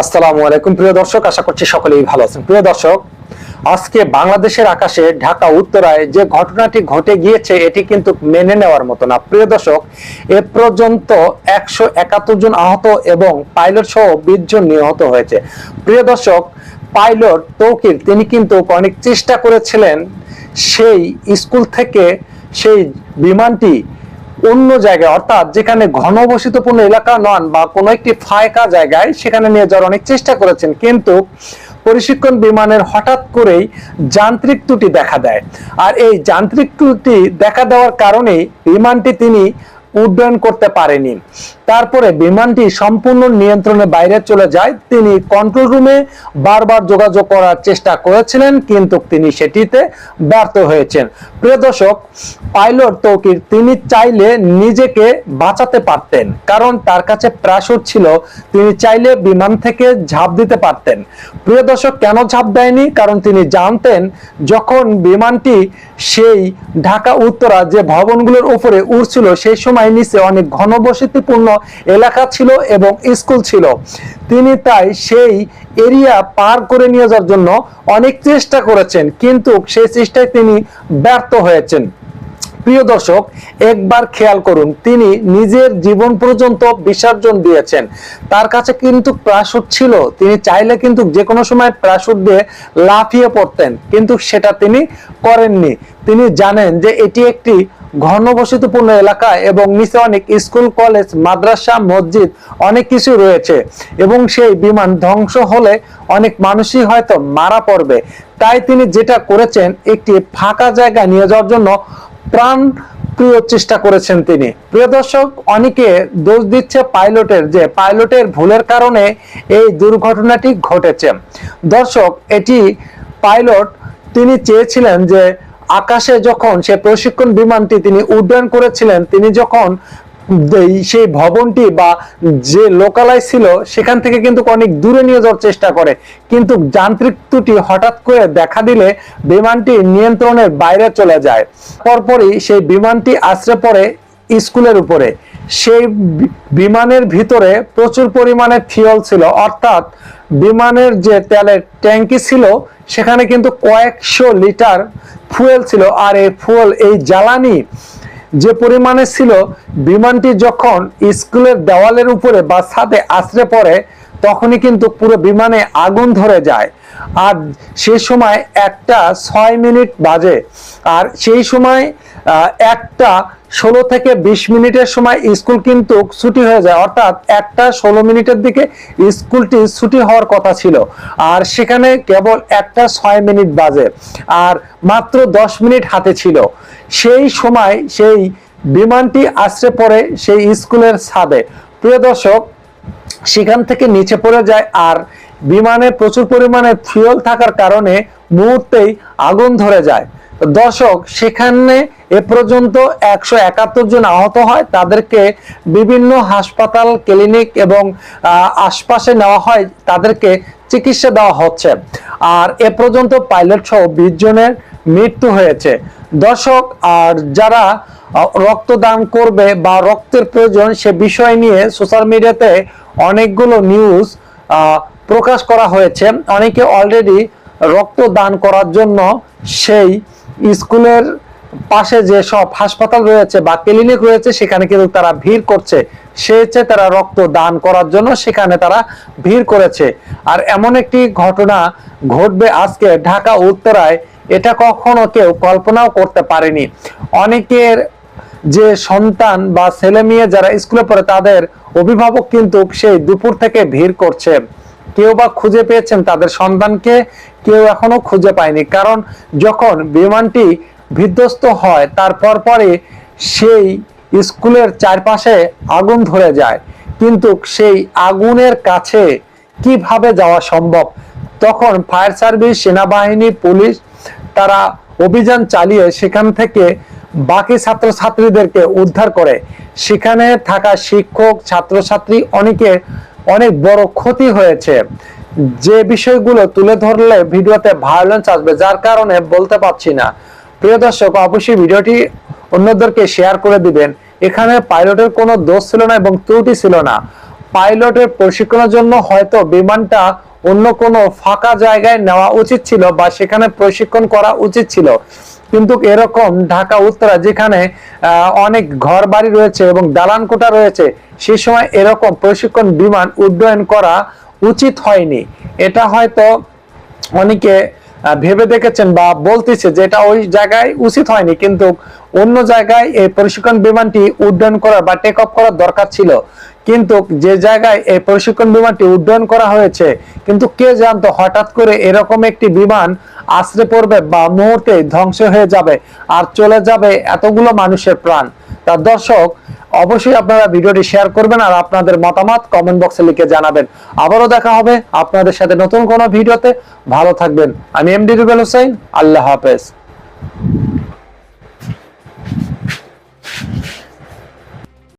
আসসালামু আলাইকুম। প্রিয় দর্শক, আশা করছি সকলেই ভালো আছেন। প্রিয় দর্শক, আজকে বাংলাদেশের আকাশে ঢাকা উত্তরায় যে ঘটনাটি ঘটে গিয়েছে, এটি কিন্তু মেনে নেওয়ার মতো না। প্রিয় দর্শক, এ পর্যন্ত একশো একাত্তর জন আহত এবং পাইলট সহ বিশ জন নিহত হয়েছে। প্রিয় দর্শক, পাইলট তৌকির, তিনি কিন্তু অনেক চেষ্টা করেছিলেন সেই স্কুল থেকে সেই বিমানটি অন্য জায়গায়, অর্থাৎ যেখানে ঘনবসিতপূর্ণ এলাকা নন বা কোনো একটি ফায়কা জায়গায়, সেখানে নিয়ে যাওয়ার অনেক চেষ্টা করেছেন। কিন্তু প্রশিক্ষণ বিমানের হঠাৎ করেই যান্ত্রিক ত্রুটি দেখা দেয়। আর এই যান্ত্রিক ত্রুটি দেখা দেওয়ার কারণে বিমানটি তিনি উড্ডয়ন করতে পারেনি। তারপরে বিমানটি সম্পূর্ণ নিয়ন্ত্রণের বাইরে চলে যায়। তিনি কন্ট্রোল রুমে বারবার যোগাযোগ করার চেষ্টা করেছিলেন, কিন্তু তিনি সেটিতে ব্যর্থ হয়েছেন। প্রিয় দর্শক, পাইলট তৌকির, তিনি চাইলে নিজেকে বাঁচাতে পারতেন, কারণ তার কাছে প্রাসুর ছিল। তিনি চাইলে বিমান থেকে ঝাঁপ দিতে পারতেন। প্রিয় দর্শক, কেন ঝাঁপ দেয়নি? কারণ তিনি জানতেন, যখন বিমানটি সেই ঢাকা উত্তরা যে ভবনগুলোর উপরে উড়ছিল, সেই সময় নিচে অনেক ঘনবসতিপূর্ণ এলাকা ছিল এবং স্কুল ছিল। তিনি তাই সেই এরিয়া পার করে নিয়ে যাওয়ার জন্য অনেক চেষ্টা করেছেন, কিন্তু সেই চেষ্টায় তিনি ব্যর্থ হয়েছেন। প্রিয় দর্শক, একবার খেয়াল করুন, তিনি নিজের জীবন পর্যন্ত বিসর্জন দিয়েছেন। তার কাছে কিন্তু প্রাসুট ছিল। তিনি চাইলে কিন্তু যে কোনো সময় প্রাসুট দিয়ে লাফিয়ে পড়তেন, কিন্তু সেটা তিনি করেননি। তিনি জানেন যে এটি একটি ঘনবসতিপূর্ণ এলাকা এবং নিচে অনেক স্কুল, কলেজ, মাদ্রাসা, মসজিদ, অনেক কিছু রয়েছে এবং সেই বিমান ধ্বংস হলে অনেক মানুষই হয়তো মারা পড়বে। তাই তিনি যেটা করেছেন, একটি ফাঁকা জায়গা নিয়ে যাওয়ার জন্য প্রাণ প্রিয় চেষ্টা করেছেন তিনি। প্রিয় দর্শক, অনেকে দোষ দিচ্ছে পাইলটের যে পাইলটের ভুলের কারণে এই দুর্ঘটনাটি ঘটেছে। দর্শক, এটি পাইলট তিনি চেয়েছিলেন যে আকাশে যখন সে প্রশিক্ষণ বিমানটি তিনি উড্ডয়ন করেছিলেন, তিনি যখন সেই ভবনটি বা যে লোকালয় ছিল, সেখান থেকে কিন্তু অনেক দূরে নিয়ে যাওয়ার চেষ্টা করে। কিন্তু যান্ত্রিক ত্রুটি হঠাৎ করে দেখা দিলে বিমানটি নিয়ন্ত্রণের বাইরে চলে যায়। পরপরই সেই বিমানটি আশ্রে পড়ে স্কুলের উপরে। সেই বিমানের ভিতরে প্রচুর পরিমাণে ফিউল ছিল। অর্থাৎ বিমানের যে তেলের ট্যাঙ্কি ছিল, সেখানে কিন্তু কয়েকশো লিটার ফুয়েল ছিল। আর এই ফুয়েল এই জ্বালানি যে পরিমাণে ছিল, বিমানটি যখন স্কুলের দেওয়ালের উপরে বা ছাদে আশ্রে পড়ে, তখনই কিন্তু পুরো বিমানে আগুন ধরে যায়। আর সেই সময় একটা ছয় মিনিট বাজে। আর সেই সময় একটা ষোলো থেকে বিশ মিনিটের সময় স্কুল কিন্তু ছুটি হয়ে যায়। অর্থাৎ একটা ষোলো মিনিটের দিকে স্কুলটি ছুটি হওয়ার কথা ছিল। আর সেখানে কেবল একটা ছয় মিনিট বাজে। আর মাত্র দশ মিনিট হাতে ছিল। সেই সময় সেই বিমানটি আশ্রে পড়ে সেই স্কুলের ছাদে। প্রিয় দর্শক, সেখান থেকে নিচে পড়ে যায় আর বিমানে প্রচুর পরিমাণে ফুয়েল থাকার কারণে মুহূর্তেই আগুন ধরে যায়। দর্শক, সেখানে এ পর্যন্ত একশো একাত্তর জন আহত হয়। তাদেরকে বিভিন্ন হাসপাতাল, ক্লিনিক এবং আশপাশে নেওয়া হয়। তাদেরকে চিকিৎসা দেওয়া হচ্ছে। আর এ পর্যন্ত পাইলট সহ বিশ জনের মৃত্যু হয়েছে। দর্শক, আর যারা রক্তদান করবে বা রক্তের প্রয়োজন সে বিষয় নিয়ে সোশ্যাল মিডিয়াতে অনেকগুলো নিউজ প্রকাশ করা হয়েছে। অনেকে অলরেডি রক্তদান করার জন্য সেই স্কুলের পাশে যে সব হাসপাতাল রয়েছে বা ক্লিনিক রয়েছে, সেখানে কিন্তু তারা ভিড় করছে। সে হচ্ছে তারা রক্ত দান করার জন্য সেখানে তারা ভিড় করেছে। আর এমন একটি ঘটনা ঘটবে আজকে ঢাকা, উত্তরায়। এটা কখনো কেউ কল্পনাও করতে পারেনি। অনেকের যে সন্তান বা ছেলে মেয়ে যারা স্কুলে পড়ে, তাদের অভিভাবক কিন্তু সেই দুপুর থেকে ভিড় করছে। কেউ বা খুঁজে পেয়েছেন তাদের সন্তানকে, কেউ এখনও খুঁজে পায়নি। কারণ যখন বিমানটি বিধ্বস্ত হয় তারপর পরে সেই স্কুলের চারপাশে আগুন ধরে যায়। কিন্তু সেই আগুনের কাছে কীভাবে যাওয়া সম্ভব? তখন ফায়ার সার্ভিস, সেনাবাহিনী, পুলিশ তারা অভিযান চালিয়ে সেখান থেকে বাকি ছাত্রছাত্রীদেরকে উদ্ধার করে। সেখানে থাকা শিক্ষক, ছাত্রছাত্রী অনেকে অনেক বড় ক্ষতি হয়েছে। যে বিষয়গুলো তুলে ধরলে ভিডিওতে ভায়োলেন্স আসবে, যার কারণে বলতে পারছি না। প্রিয় দর্শক, অবশ্যই ভিডিওটি অন্যদেরকে শেয়ার করে দিবেন। এখানে পাইলটের কোনো দোষ ছিল না এবং ত্রুটি ছিল না। পাইলটের প্রশিক্ষণের জন্য হয়তো বিমানটা অন্য কোনো ফাঁকা জায়গায় নেওয়া উচিত ছিল বা সেখানে প্রশিক্ষণ করা উচিত ছিল। কিন্তু এরকম ঢাকা উত্তরা যেখানে অনেক ঘর বাড়ি রয়েছে এবং দালান কোটা রয়েছে, সে সময় এরকম প্রশিক্ষণ বিমান উড্ডয়ন করা উচিত হয়নি। এটা হয়তো অনেকে ভেবে দেখেছেন বা বলতেছে যে এটা ওই জায়গায় উচিত হয়নি, কিন্তু অন্য জায়গায় এই প্রশিক্ষণ বিমানটি উড্ডয়ন করার বা টেক অফ করার দরকার ছিল। কিন্তু যে জায়গায় এই প্রশিক্ষণ বিমানটি উড্ডয়ন করা হয়েছে, কিন্তু কে জানতো হঠাৎ করে এরকম একটি বিমান আশ্রে পড়বে বা মুহূর্তে ধ্বংস হয়ে যাবে আর চলে যাবে এতগুলো মানুষের প্রাণ। তার দর্শক, অবশ্যই আপনারা ভিডিওটি শেয়ার করবেন আর আপনাদের মতামত কমেন্ট বক্সে লিখে জানাবেন। আবারও দেখা হবে আপনাদের সাথে নতুন কোনো ভিডিওতে। ভালো থাকবেন। আমি এমডি রুবেল হোসেন আল্লাহ হাফেজ।